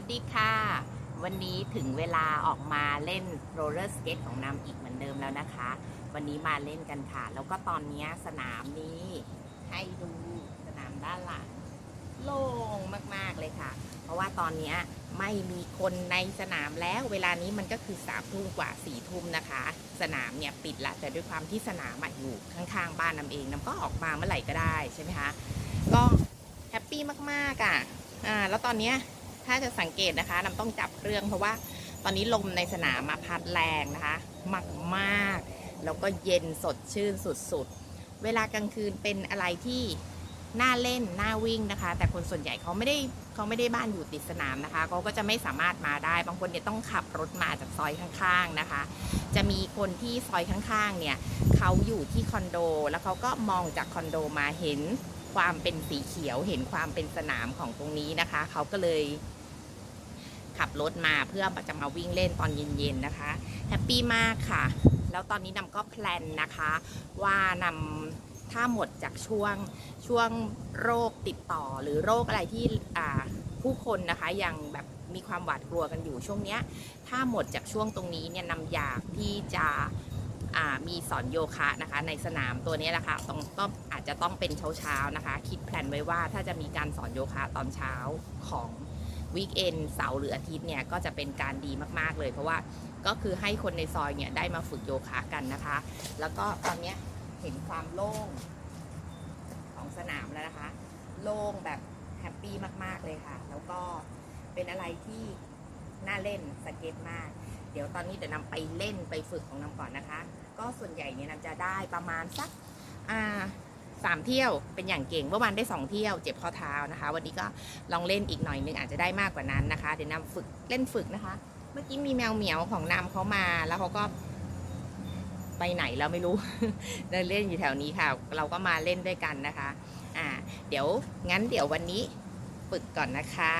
วัสดีค่ะ วันนี้ถึงเวลาออกมาเล่นโรลเลอร์สเก็ตของน้ำอีกเหมือนเดิมแล้วนะคะ วันนี้มาเล่นกันค่ะ แล้วก็ตอนนี้สนามนี้ให้ดูสนามด้านหลัง โล่งมากๆเลยค่ะ เพราะว่าตอนนี้ไม่มีคนในสนามแล้ว เวลานี้มันก็คือสามทุ่มกว่าสี่ทุ่มนะคะ สนามเนี่ยปิดละ แต่ด้วยความที่สนามอะอยู่ข้างๆบ้านน้ำเองน้ำก็ออกมาเมื่อไหร่ก็ได้ใช่ไหมคะ ก็แฮปปี้มากๆอะ อ่า แล้วตอนเนี้ย ถ้าจะสังเกตนะคะน้ำต้องจับเครื่องเพราะว่าตอนนี้ลมในสนามมาพัดแรงนะคะมากมากแล้วก็เย็นสดชื่นสุดๆ เวลากลางคืนเป็นอะไรที่น่าเล่นน่าวิ่งนะคะ แต่คนส่วนใหญ่เขาไม่ได้เขาไม่ได้บ้านอยู่ติดสนามนะคะเขาก็จะไม่สามารถมาได้ บางคนเนี่ยต้องขับรถมาจากซอยข้างๆนะคะ จะมีคนที่ซอยข้างๆเนี่ยเขาอยู่ที่คอนโด แล้วเขาก็มองจากคอนโดมาเห็นความเป็นสีเขียวเห็นความเป็นสนามของตรงนี้นะคะเขาก็เลย ขับรถมาเพื่อจะมาวิ่งเล่นตอนเย็นๆนะคะแฮปปี้มากค่ะ แล้วตอนนี้นำก็แพลนนะคะ ว่านำถ้าหมดจากช่วงช่วงโรคติดต่อหรือโรคอะไรที่ผู้คนนะคะยังแบบมีความหวาดกลัวกันอยู่ช่วงเนี้ย ถ้าหมดจากช่วงตรงนี้เนี่ยนำอยากที่จะมีสอนโยคะนะคะในสนามตัวนี้แหละค่ะต้องต้องอาจจะต้องเป็นเช้าๆนะคะ คิดแพลนไว้ว่าถ้าจะมีการสอนโยคะตอนเช้าของ วีคเอนเสาร์หรืออาทิตย์เนี่ยก็จะเป็นการดีมากๆเลย เพราะว่าก็คือให้คนในซอยเนี่ยได้มาฝึกโยคะกันนะคะ แล้วก็ตอนเนี้ยเห็นความโล่งของสนามแล้วนะคะ โล่งแบบแฮปปี้มากๆเลยค่ะ แล้วก็เป็นอะไรที่น่าเล่นสเก็ตมาก เดี๋ยวตอนนี้เดี๋ยวนำไปเล่นไปฝึกของนำก่อนนะคะ ก็ส่วนใหญ่เนี่ยนำจะได้ประมาณสักอ่า สามเที่ยวเป็นอย่างเก่งเมื่อวานได้สองเที่ยวเจ็บข้อเท้านะคะ วันนี้ก็ลองเล่นอีกหน่อยนึงอาจจะได้มากกว่านั้นนะคะ เดี๋ยวนำฝึกเล่นฝึกนะคะ เมื่อกี้มีแมวเหมียวของนำเขามาแล้วเขาก็ไปไหนแล้วไม่รู้เดินเล่นอยู่แถวนี้ค่ะ เราก็มาเล่นด้วยกันนะคะ อ่า เดี๋ยวงั้นเดี๋ยววันนี้ฝึกก่อนนะคะ